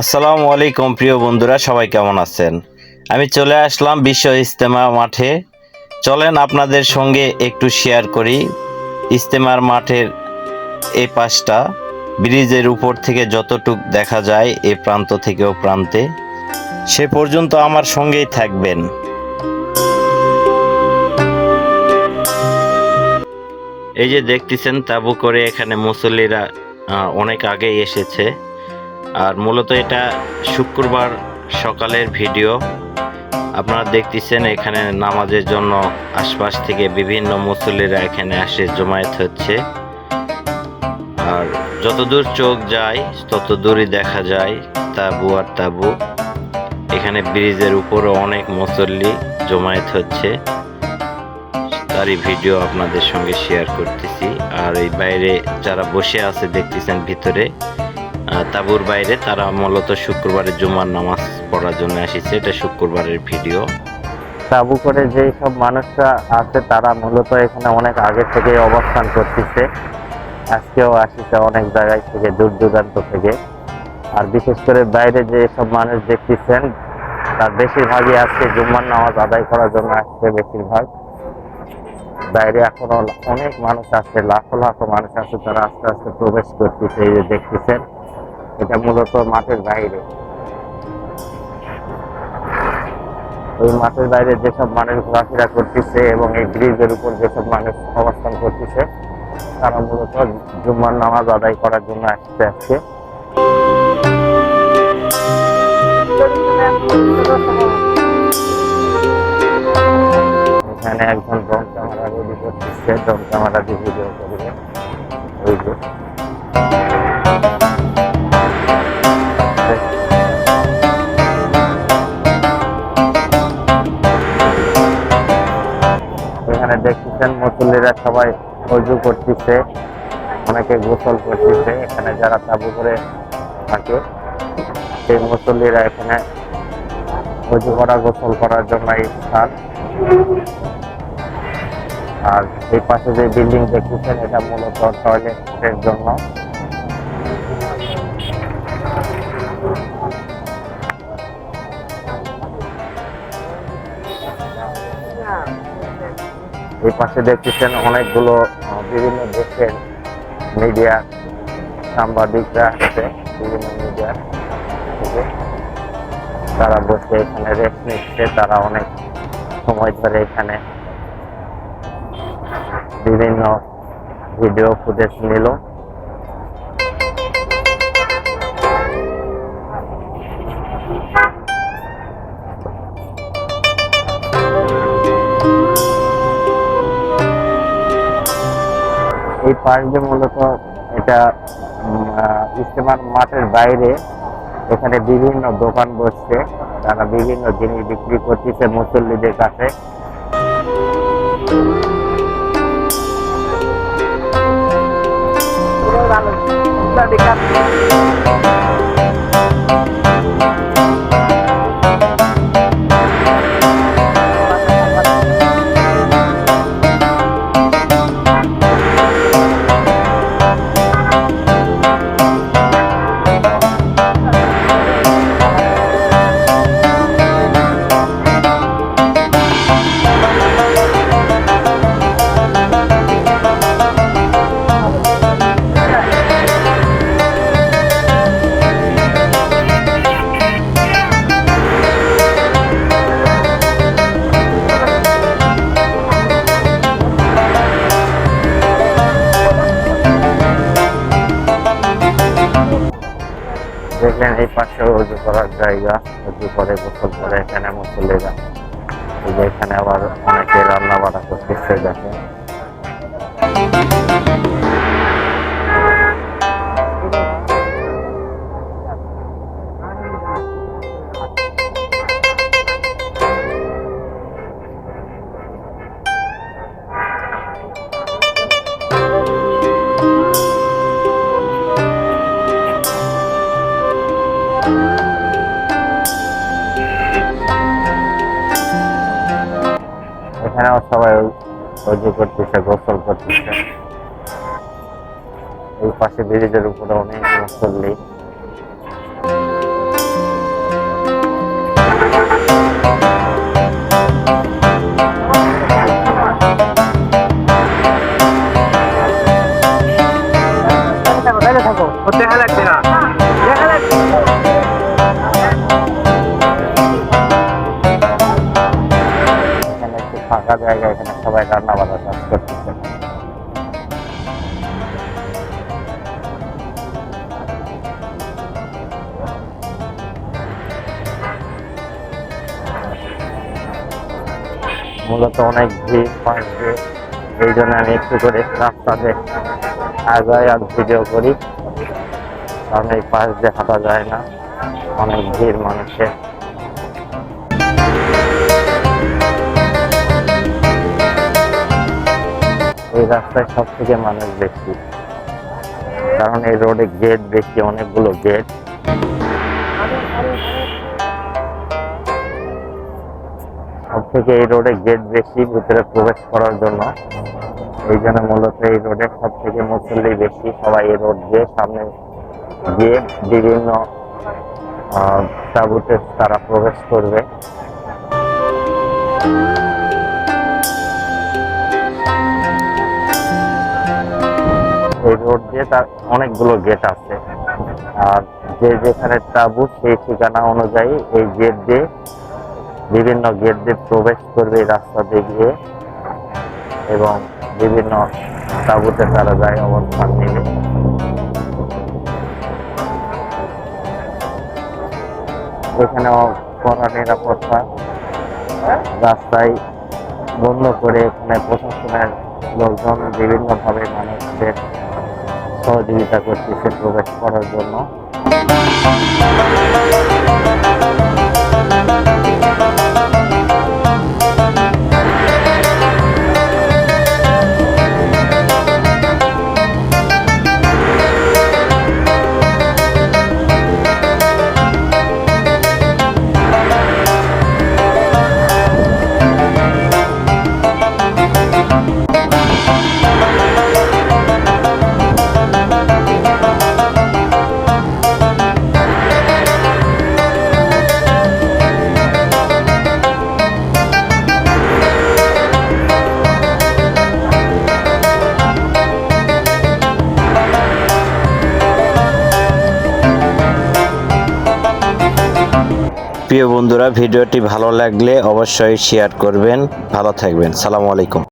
আসসালামু আলাইকুম, প্রিয় বন্ধুরা, সবাই কেমন আছেন? আমি চলে আসলাম বিশ্ব ইজতেমা মাঠে। চলেন আপনাদের সঙ্গে একটু শেয়ার করি। ইজতেমার মাঠের এই পাশটা, ব্রিজের উপর থেকে যতটুক দেখা যায় এ প্রান্ত থেকে ও প্রান্তে। সে পর্যন্ত আমার সঙ্গেই থাকবেন। এই যে দেখতেছেন, তাবু করে এখানে মুসল্লিরা অনেক আগেই এসেছে। আর মূলত এটা শুক্রবার সকালের ভিডিও। আপনারা দেখতেছেন এখানে নামাজের জন্য আশপাশ থেকে বিভিন্ন মুসল্লিরা এখানে আসে, জমায়েত হচ্ছে। আর যতদূর চোখ যায় তত দূরই দেখা যায় তাবু আর তাবু। এখানে ব্রিজের উপরও অনেক মুসল্লি জমায়েত হচ্ছে। তারই ভিডিও আপনাদের সঙ্গে শেয়ার করতেছি। আর এই বাইরে যারা বসে আছে, দেখতেছেন ভিতরে তাঁবুর বাইরে। তারা মূলত শুক্রবারে জুমার নামাজ পড়ার জন্য এসেছে। এটা শুক্রবারের ভিডিও। তাবু করে যেই সব মানুষরা আছে, তারা মূলত এখানে অনেক আগে থেকে অবস্থান করতেছে। আজকেও আসিছে অনেক জায়গায় থেকে, দূর দূরান্ত থেকে। আর বিশেষ করে বাইরে যে সব মানুষ দেখতেছেন, তার বেশিরভাগই আজকে জুম্মার নামাজ আদায় করার জন্য আসছে বেশিরভাগ। বাইরে এখনও অনেক মানুষ আছে, লাখো লাখো মানুষ আছে, তারা আস্তে আস্তে প্রবেশ করতেছে, এই যে দেখতেছেন। এটা মূলত মাঠের বাইরে। ওই মাঠের বাইরে যেসব মানুষ ঘোরাফেরা করতেছে এবং এই ব্রিজের উপর যেসব মানুষ অবস্থান করতেছে, তারা মূলত জুম্মার নামাজ আদায় করার জন্য আসছে। আজকে এখানে একজন ড্রোন ক্যামেরা রেডি করতেছে, ড্রোন ক্যামেরা দিয়ে ভিডিও করবে। ওই যে। এখানে যারা তাবু করে থাকে, সেই মুসল্লিরা এখানে অজু করা, গোসল করার জন্য এই স্থান। আর এই পাশে যে বিল্ডিং দেখতেছেন, এটা মূলত টয়লেটের জন্য। এই পাশে দেখতেছেন অনেকগুলো, বিভিন্ন দেশের মিডিয়া সাংবাদিকরা আছে বিভিন্ন মিডিয়া থেকে। তারা বসে এখানে রেস্ট নিচ্ছে। তারা অনেক সময় ধরে এখানে বিভিন্ন ভিডিও ফুটেজ নিল। এই পার্ক যে মূলত এটা ইস্তেমার মাঠের বাইরে এখানে বিভিন্ন দোকান বসছে। তারা বিভিন্ন জিনিস বিক্রি করতেছে মুসল্লিদের কাছে। দেখলেন এই পাশে উজু করার জায়গা উজু করে গোসল করে এখানে যে এখানে আবার অনেকে রান্না বাড়া করতেছে, দেখেন। অজু করতেছে গোসল করতেছে এই পাশে ব্রিজের উপরে অনেক মুসল্লি Thank you. মূলত অনেক ভিড় পাশে এই জন্য আমি একটু করে রাস্তাতে আগায় আর ভিডিও করি। কারণ এই পাশ দিয়ে হাঁটা যায় না। অনেক ভিড় মানুষের। এই রাস্তায় সব থেকে মানুষ বেশি। কারণ এই রোডে গেট বেশি, অনেকগুলো গেট থেকে এই রোডে গেট বেশি, ভিতরে প্রবেশ করার জন্য। এই জন্য মূলত এই রোডে সব থেকে মুসল্লি বেশি সবাই এই রোড দিয়ে সামনে গিয়ে বিভিন্ন তাঁবুতে তারা প্রবেশ করবে। এই রোড দিয়ে তার অনেকগুলো গেট আছে। আর যে যেখানে তাবু সেই ঠিকানা অনুযায়ী এই গেট দিয়ে বিভিন্ন গেট দিয়ে প্রবেশ করবে রাস্তা দিয়ে গিয়ে এবং বিভিন্ন তাবুতে তারা যায় অবস্থান নেবে। এখানেও কড়া নিরাপত্তা রাস্তায় বন্ধ করে এখানে প্রশাসনের লোকজন বিভিন্নভাবে মানুষদের সহযোগিতা করতেছে প্রবেশ করার জন্য। প্রিয় বন্ধুরা ভিডিওটি ভালো লাগলে অবশ্যই শেয়ার করবেন। ভালো থাকবেন। সালামু আলাইকুম।